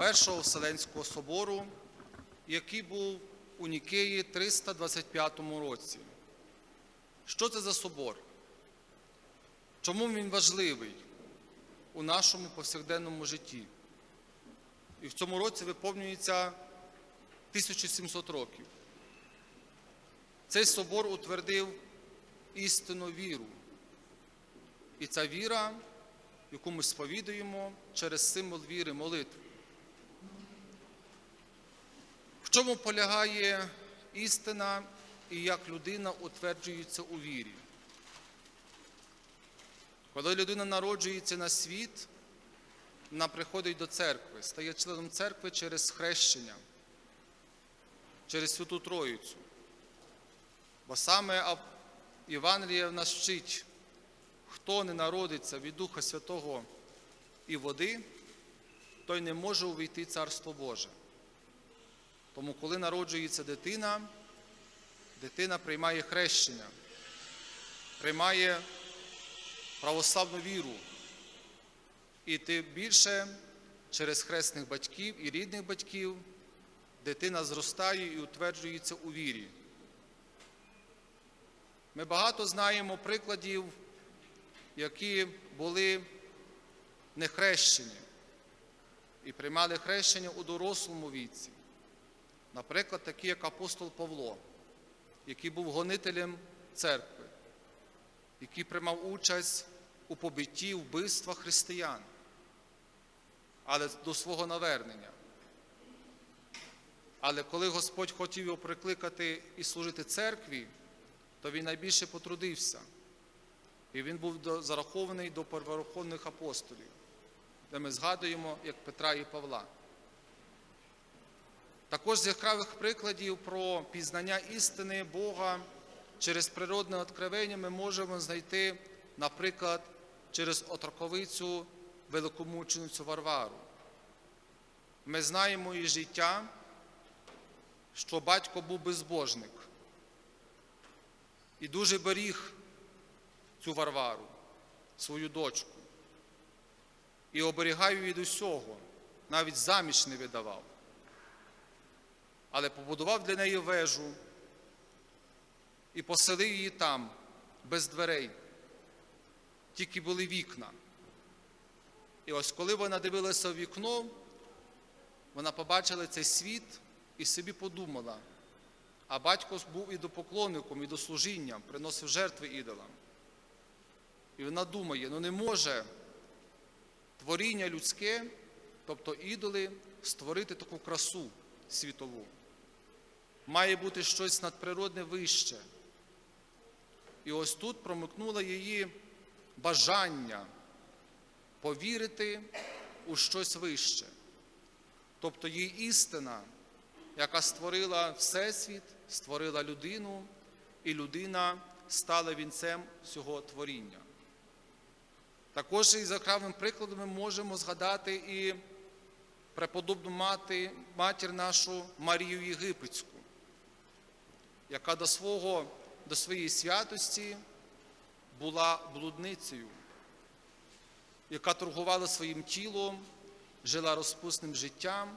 Першого Вселенського собору, який був у Нікеї 325 році. Що це за собор? Чому він важливий у нашому повсякденному житті? І в цьому році виповнюється 1700 років. Цей собор утвердив істинну віру. І ця віра, яку ми сповідуємо через символ віри молитви. Чому полягає істина і як людина утверджується у вірі? Коли людина народжується на світ, вона приходить до церкви, стає членом церкви через хрещення, через Святу Троїцю. Бо саме Євангеліє нас вчить, хто не народиться від Духа Святого і води, той не може увійти Царство Боже. Тому, коли народжується дитина, дитина приймає хрещення, приймає православну віру. І тим більше через хресних батьків і рідних батьків дитина зростає і утверджується у вірі. Ми багато знаємо прикладів, які були нехрещені і приймали хрещення у дорослому віці. Наприклад, такий як апостол Павло, який був гонителем церкви, який приймав участь у побитті, вбивствах християн, але до свого навернення. Але коли Господь хотів його прикликати і служити церкві, то він найбільше потрудився. І він був зарахований до первораховних апостолів, де ми згадуємо як Петра і Павла. Також з яскравих прикладів про пізнання істини Бога через природне откровення ми можемо знайти, наприклад, через отроковицю великомученицю Варвару. Ми знаємо її життя, що батько був безбожник і дуже беріг цю Варвару, свою дочку, і оберігав її від усього, навіть заміж не видавав але побудував для неї вежу і поселив її там, без дверей. Тільки були вікна. І ось коли вона дивилася в вікно, вона побачила цей світ і собі подумала. А батько був ідопоклонником, ідослужінням, приносив жертви ідолам. І вона думає, ну не може творіння людське, тобто ідоли, створити таку красу світову. Має бути щось надприродне вище. І ось тут промикнуло її бажання повірити у щось вище. Тобто її істина, яка створила Всесвіт, створила людину, і людина стала вінцем всього творіння. Також із окремим прикладом ми можемо згадати і преподобну мати, матір нашу Марію Єгипетську, яка до, свого, до своєї святості була блудницею, яка торгувала своїм тілом, жила розпусним життям.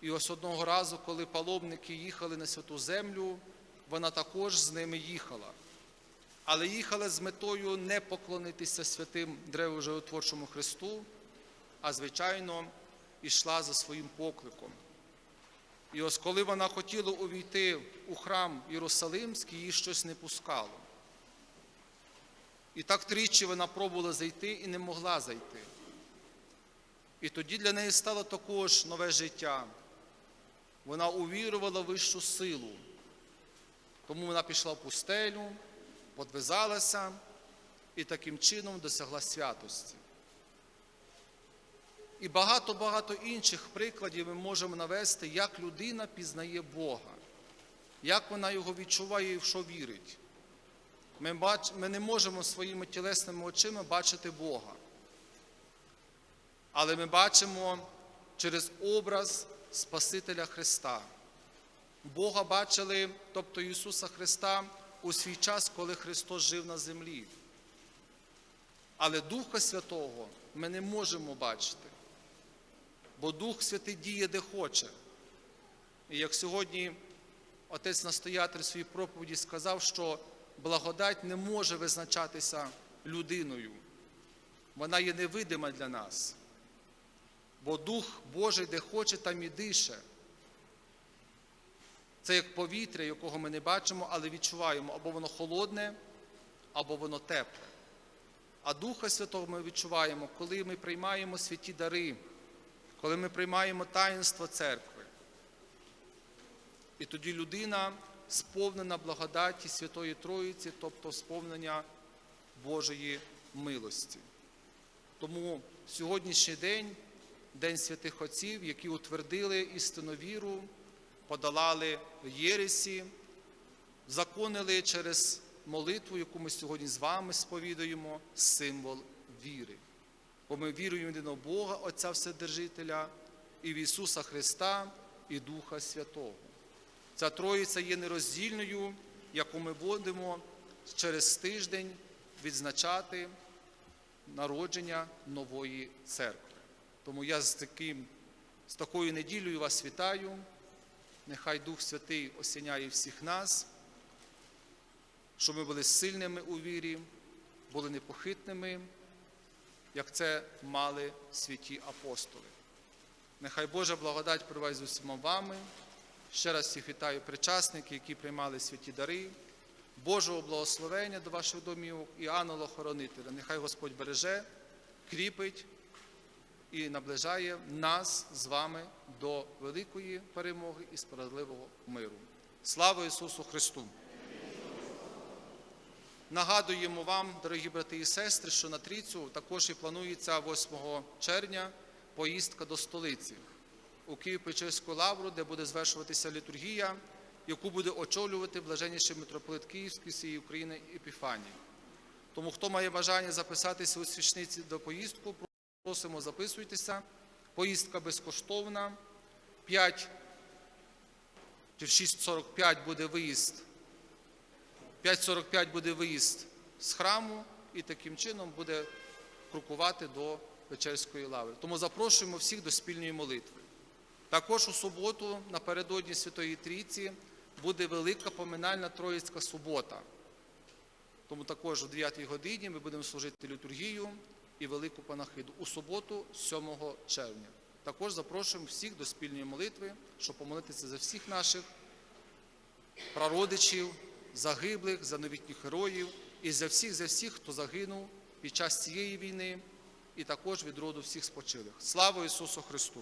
І ось одного разу, коли паломники їхали на святу землю, вона також з ними їхала. Але їхала з метою не поклонитися святим древоживотворчому Христу, а звичайно, ішла за своїм покликом. І ось коли вона хотіла увійти у храм Єрусалимський, її щось не пускало. І так тричі вона пробувала зайти і не могла зайти. І тоді для неї стало також нове життя. Вона увірувала в вищу силу. Тому вона пішла в пустелю, подвизалася і таким чином досягла святості. І багато-багато інших прикладів ми можемо навести, як людина пізнає Бога, як вона його відчуває і в що вірить. Ми, бач... ми не можемо своїми тілесними очима бачити Бога. Але ми бачимо через образ Спасителя Христа. Бога бачили, тобто Ісуса Христа, у свій час, коли Христос жив на землі. Але Духа Святого ми не можемо бачити. Бо Дух Святий діє де хоче. І як сьогодні отець настоятель своїй проповіді сказав, що благодать не може визначатися людиною. Вона є невидима для нас. Бо Дух Божий де хоче, там і дише. Це як повітря, якого ми не бачимо, але відчуваємо, або воно холодне, або воно тепле. А Духа Святого ми відчуваємо, коли ми приймаємо святі дари, коли ми приймаємо таїнство церкви. І тоді людина сповнена благодаті Святої Троїці, тобто сповнення Божої милості. Тому сьогоднішній день, День святих Отців, які утвердили істинну віру, подолали єресі, законили через молитву, яку ми сьогодні з вами сповідуємо, символ віри. Бо ми віруємо в єдиного Бога, Отця Вседержителя, і в Ісуса Христа, і Духа Святого. Ця Троїця є нероздільною, яку ми будемо через тиждень відзначати народження нової церкви. Тому я з, таким, з такою неділею вас вітаю. Нехай Дух Святий осіняє всіх нас, щоб ми були сильними у вірі, були непохитними, як це мали святі апостоли. Нехай Божа благодать перебуває з усіма вами. Ще раз всіх вітаю причасники, які приймали святі дари, Божого благословення до ваших домів і ангела-хоронителя. Нехай Господь береже, кріпить і наближає нас з вами до великої перемоги і справедливого миру. Слава Ісусу Христу! Нагадуємо вам, дорогі брати і сестри, що на трійцю також і планується 8 червня поїздка до столиці у Київ-Печерську лавру, де буде звершуватися літургія, яку буде очолювати блаженніший митрополит Київський всієї України Епіфаній. Тому, хто має бажання записатися у свічниці до поїздку, просимо записуйтеся. Поїздка безкоштовна. 5 чи в 6.45 буде виїзд. 5.45 буде виїзд з храму і таким чином буде крокувати до Печерської лаври. Тому запрошуємо всіх до спільної молитви. Також у суботу, напередодні Святої Трійці, буде велика поминальна Троїцька субота. Тому також о 9 годині ми будемо служити літургію і велику панахиду у суботу, 7 червня. Також запрошуємо всіх до спільної молитви, щоб помолитися за всіх наших прародичів, загиблих, за новітніх героїв і за всіх, за всіх, хто загинув під час цієї війни, і також від роду всіх спочилих. Слава Ісусу Христу!